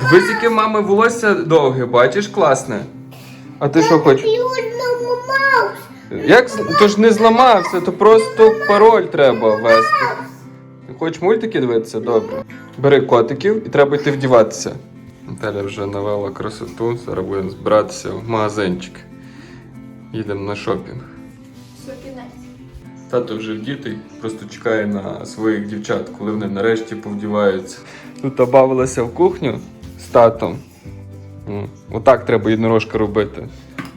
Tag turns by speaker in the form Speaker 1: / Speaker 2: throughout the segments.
Speaker 1: Дивись, яке мами волосся довге, бачиш, класне. А ти що хочеш? Як то ж не зламався, то просто пароль треба ввести. Ти хочеш мультики дивитися? Добре. Бери котиків і треба йти вдіватися. Наталя вже навела красоту, зараз будемо збиратися в магазинчик. Їдемо на шопінг. Тато вже вдітий, просто чекає на своїх дівчат, коли вони нарешті повдіваються. Тут обавилася в кухню з татом. Отак треба єдинорожка робити.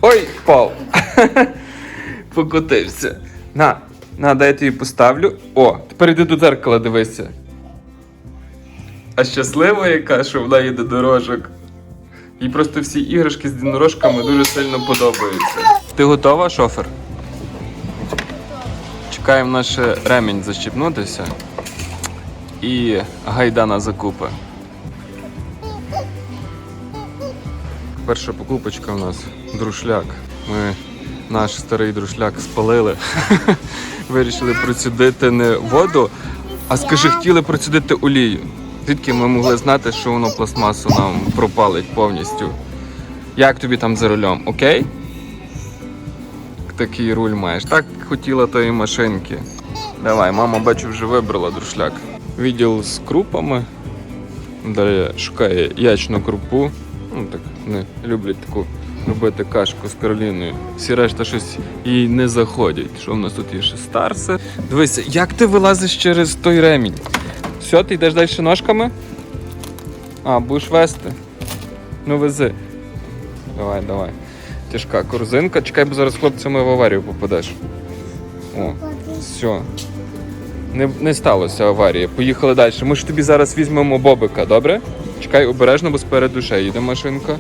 Speaker 1: Ой, впав! Покотився. На, на, дай я тобі поставлю. О, тепер йди до дзеркала дивися. А щаслива яка, що вона їде до рожок. Їй просто всі іграшки з єдинорожками дуже сильно подобаються. Ти готова, шофер? Чекаємо наш ремінь защіпнутися. І гайда на закупи. Перша покупочка у нас друшляк. Ми наш старий друшляк спалили. Вирішили процідити не воду, а скажи, хотіли процідити олію. Звідки ми могли знати, що воно пластмасу нам пропалить повністю? Як тобі там за рулем, окей? Такий руль маєш. Так хотіла тої машинки. Давай, мама, бачу, вже вибрала друшляк. Відділ з крупами. Далі шукає ячну крупу. Ну так, не люблять таку робити кашку з Кароліною. Всі решта щось їй не заходять. Що в нас тут є ще старсе? Дивися, як ти вилазиш через той ремінь? Все, ти йдеш далі ножками? А, будеш вести? Ну вези. Давай, давай. Тяжка корзинка. Чекай, бо зараз хлопцями в аварію попадеш. О, все. Не, не сталося аварії. Поїхали далі. Ми ж тобі зараз візьмемо бобика, добре? Чекай обережно, бо спереду ще їде машинка.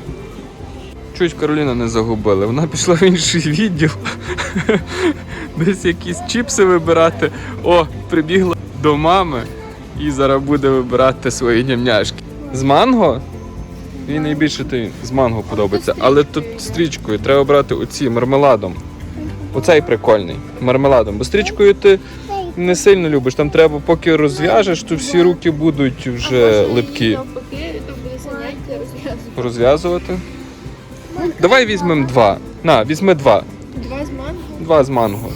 Speaker 1: Чуть Кароліна не загубили. Вона пішла в інший відділ. Десь якісь чіпси вибирати. О, прибігла до мами і зараз буде вибирати свої нямняшки. З манго? Мені найбільше ти з манго подобається. Але тут стрічкою треба брати оці мармеладом. Оцей прикольний. Мармеладом. Бо стрічкою ти не сильно любиш. Там треба, поки розв'яжеш, то всі руки будуть вже липкі.
Speaker 2: Розв'язувати.
Speaker 1: Давай візьмемо два. На, візьми два.
Speaker 2: Два з манго.
Speaker 1: Два з манго.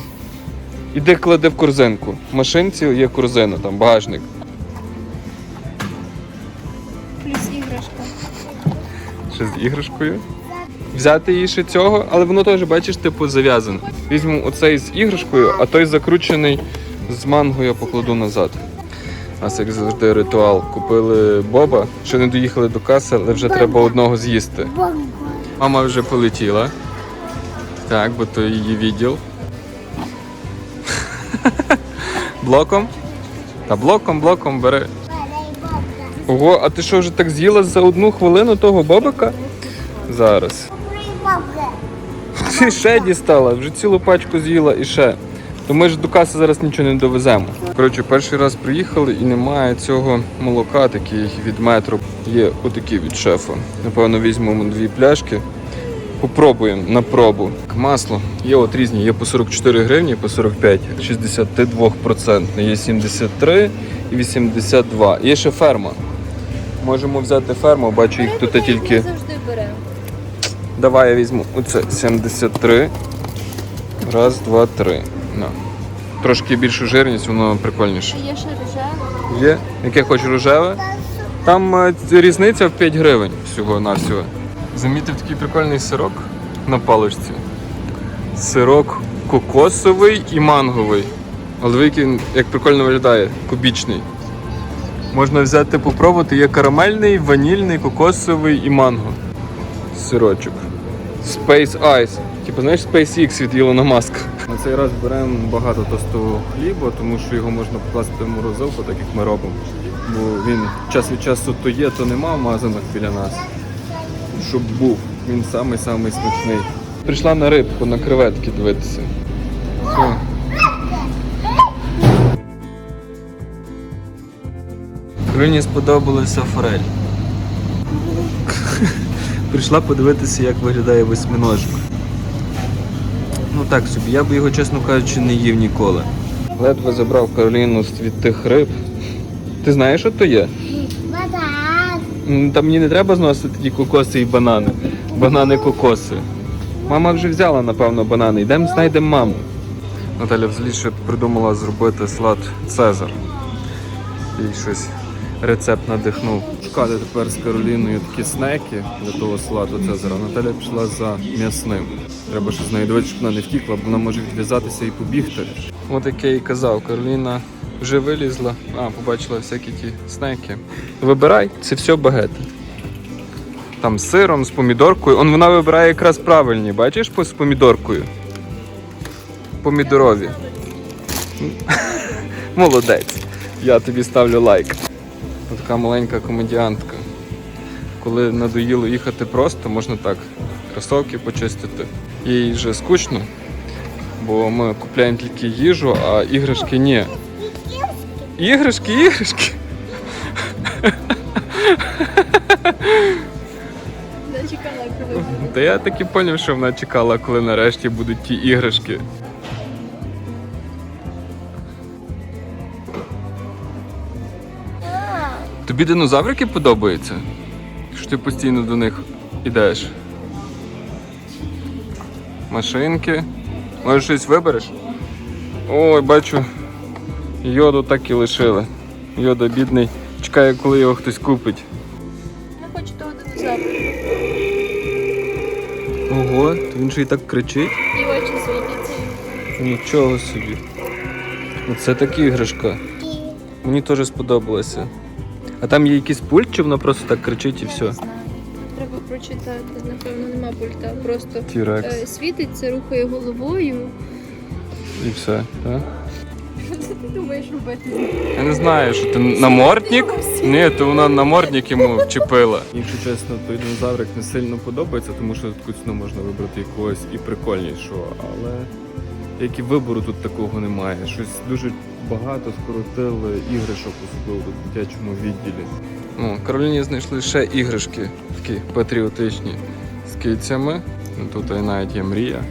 Speaker 1: Іди клади в корзинку. В машинці є корзина, там багажник. Ще з іграшкою. Взяти її ще цього, але воно теж, бачиш, типу зав'язане. Візьмемо оцей з іграшкою, а той закручений з манго я покладу назад. У нас, як завжди, ритуал. Купили боба, ще не доїхали до каси, але вже треба одного з'їсти. Мама вже полетіла. Так, бо то її відділ. блоком? Та блоком, блоком бери. Ого, а ти що вже так з'їла за одну хвилину того бобика? Зараз. Ти ще дістала, вже цілу пачку з'їла і ще. То ми ж до каси зараз нічого не довеземо. Коротше, перший раз приїхали і немає цього молока, такий від метро. Є отакий від шефа. Напевно, візьмемо дві пляшки. Попробуємо на пробу. Масло. Є от різні, є по 44 гривні, по 45, 62%, є 73 і 82. Є ще ферма. Можемо взяти ферму, бачу їх тут тільки.
Speaker 2: Завжди беремо.
Speaker 1: Давай я візьму. Оце 73. Раз, два, три. На. Трошки більшу жирність, воно прикольніше.
Speaker 2: Є ще рожева.
Speaker 1: Є? Яке хочеш рожеве? Там е, різниця в 5 гривень всього на всього. Замітив такий прикольний сирок на паличці. Сирок кокосовий і манговий. Але який він як прикольно виглядає, кубічний. Можна взяти попробувати. Є карамельний, ванільний, кокосовий і манго. Сирочок. Space Ice. Типу, знаєш, SpaceX від Ілона Маска. На цей раз беремо багато тостового хліба, тому що його можна покласти в морозилку, так як ми робимо. Бо він час від часу то є, то нема в магазинах біля нас. Щоб був. Він самий-самий смачний. Прийшла на рибку, на креветки дивитися. Все. Мені сподобалася форель. Прийшла подивитися, як виглядає восьминожок. Ну так собі, я би його, чесно кажучи, не їв ніколи. Ледве забрав Кароліну від тих риб. Ти знаєш, що то є? М, Та мені не треба зносити ті кокоси і банани. Банани кокоси. Мама вже взяла, напевно, банани. Йдемо знайдемо маму. Наталя взагалі ще придумала зробити салат Цезар. І щось рецепт надихнув. Шукати тепер з Кароліною такі снеки для того салату Цезара. Наталя пішла за м'ясним. Треба ще з нею дивитися, щоб вона не втікла, бо вона може відв'язатися і побігти. От як я і казав, Кароліна вже вилізла, а побачила всякі ті снеки. Вибирай, це все багети. Там з сиром, з помідоркою. Он вона вибирає якраз правильні, бачиш, з помідоркою. Помідорові. Молодець. Я тобі ставлю лайк. Така маленька комедіантка. Коли надоїло їхати просто, можна так кросовки почистити. Їй вже скучно, бо ми купляємо тільки їжу, а іграшки ні. Іграшки, іграшки. Та я так і зрозумів, що вона чекала, коли нарешті будуть ті іграшки. Тобі динозаврики подобаються? Що ти постійно до них ідеш? Машинки. Може щось вибереш? Ой, бачу. Йоду так і лишили. Йода бідний. Чекає, коли його хтось купить.
Speaker 2: Не хочу того динозавра.
Speaker 1: Ого, то він же і так кричить.
Speaker 2: І очі світяться.
Speaker 1: Нічого собі. Оце така іграшка. Мені теж сподобалося. А там є якийсь пульт, чи воно просто так кричить і все?
Speaker 2: не знаю. Треба прочитати. Напевно, нема пульта. Просто
Speaker 1: Тірекс.
Speaker 2: е, світиться, рухає головою.
Speaker 1: І все, так?
Speaker 2: Що це ти думаєш робити?
Speaker 1: Я не знаю, що ти намордник? Ні, то вона намордник йому вчепила. Якщо чесно, той динозаврик не сильно подобається, тому що тут ціну можна вибрати якогось і прикольнішого, але як і вибору тут такого немає. Щось дуже багато скоротили іграшок, особливо в дитячому відділі. Ну, Кароліні знайшли ще іграшки такі патріотичні з кицями. Ну, Тут і навіть є мрія.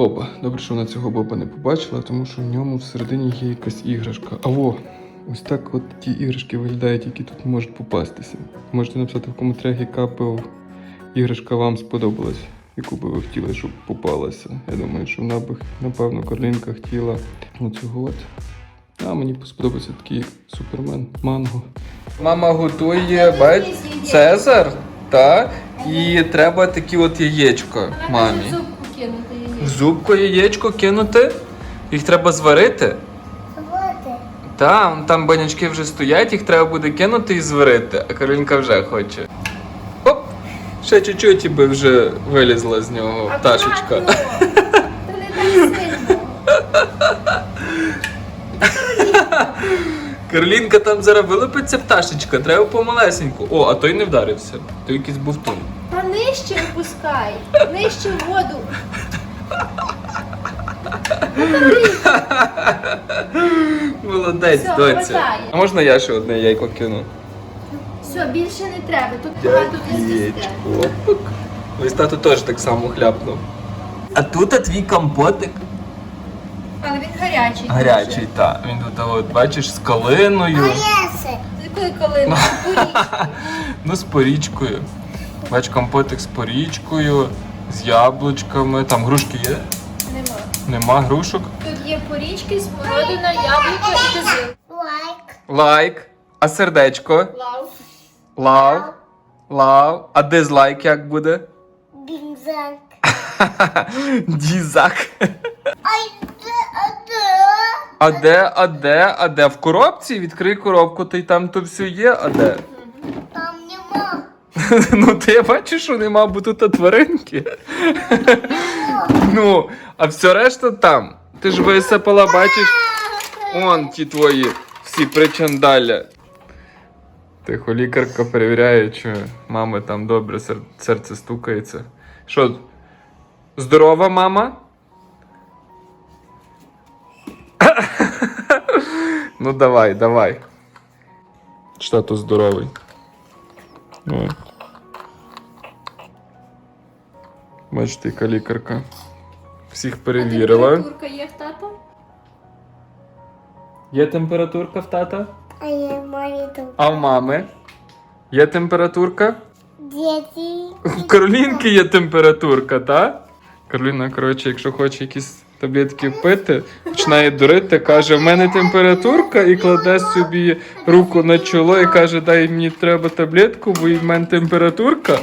Speaker 1: Боба. Добре, що вона цього Боба не побачила, тому що в ньому всередині є якась іграшка. Аво, ось так от ті іграшки виглядають, які тут можуть попастися. Можете написати в коментарях, яка б іграшка вам сподобалась, яку би ви хотіли, щоб попалася. Я думаю, що вона б, напевно, Карлінка хотіла оцього от. А мені сподобався такий супермен манго. Мама готує бач, Цезар, так? І треба такі от яєчко мамі. В зубку яєчко кинути? Їх треба зварити?
Speaker 3: Вода.
Speaker 1: Там, там банячки вже стоять, їх треба буде кинути і зварити, а Каролінка вже хоче. Оп! Ще чуть-чуть і би вже вилізла з нього пташечка. Каролінка там зараз вилупиться пташечка, треба помалесеньку. О, а той не вдарився. Той якийсь бувтун.
Speaker 2: Та нижче опускай. Нижче в воду.
Speaker 1: Молодець,
Speaker 2: Все,
Speaker 1: доця.
Speaker 2: хватає.
Speaker 1: А можна я ще одне яйко кину?
Speaker 2: Все, більше не треба. Тут багато з'їсте.
Speaker 1: Яєчко. Опак. Ось тато теж так само хляпнув. А тут твій компотик.
Speaker 2: Але він гарячий.
Speaker 1: Гарячий, так. Він тут, от, бачиш, з калиною.
Speaker 3: Єси.
Speaker 2: Ти коли коли на.
Speaker 1: Ну, з порічкою. Бач, компотик з порічкою, з яблучками. Там грушки є?
Speaker 2: Нема.
Speaker 1: Нема грушок.
Speaker 2: Тут є порічки, смородина, яблуко і кизил.
Speaker 3: Лайк.
Speaker 1: Лайк. А сердечко?
Speaker 2: Лав.
Speaker 1: Лав. Лав. А дизлайк як буде?
Speaker 3: Бінзак.
Speaker 1: Дізак.
Speaker 3: Ай, це, а.
Speaker 1: А де, а де, а де? В коробці? Відкрий коробку, то й там то все є, а де? Ну, ти я бачу, що нема, бо тут тваринки. Ну, а все решта там. Ти ж висипала, бачиш, он ті твої всі причандаля. Тихо, лікарка перевіряє, чи мами там добре сер- серце стукається. Що, Здорова, мама? ну давай, давай. То здоровий? Ну. Бачите, яка лікарка. Всіх перевірила.
Speaker 2: Температурка є в тата?
Speaker 1: Є температурка в тата?
Speaker 3: А я маю тут.
Speaker 1: А в мами? Є температурка?
Speaker 3: Дети.
Speaker 1: В Каролінки є температурка, та? Кароліна, коротше, якщо хоче якісь таблетки пити, починає дурити, каже: в мене температурка, і кладе собі руку на чоло і каже, дай мені треба таблетку, бо в мене температурка.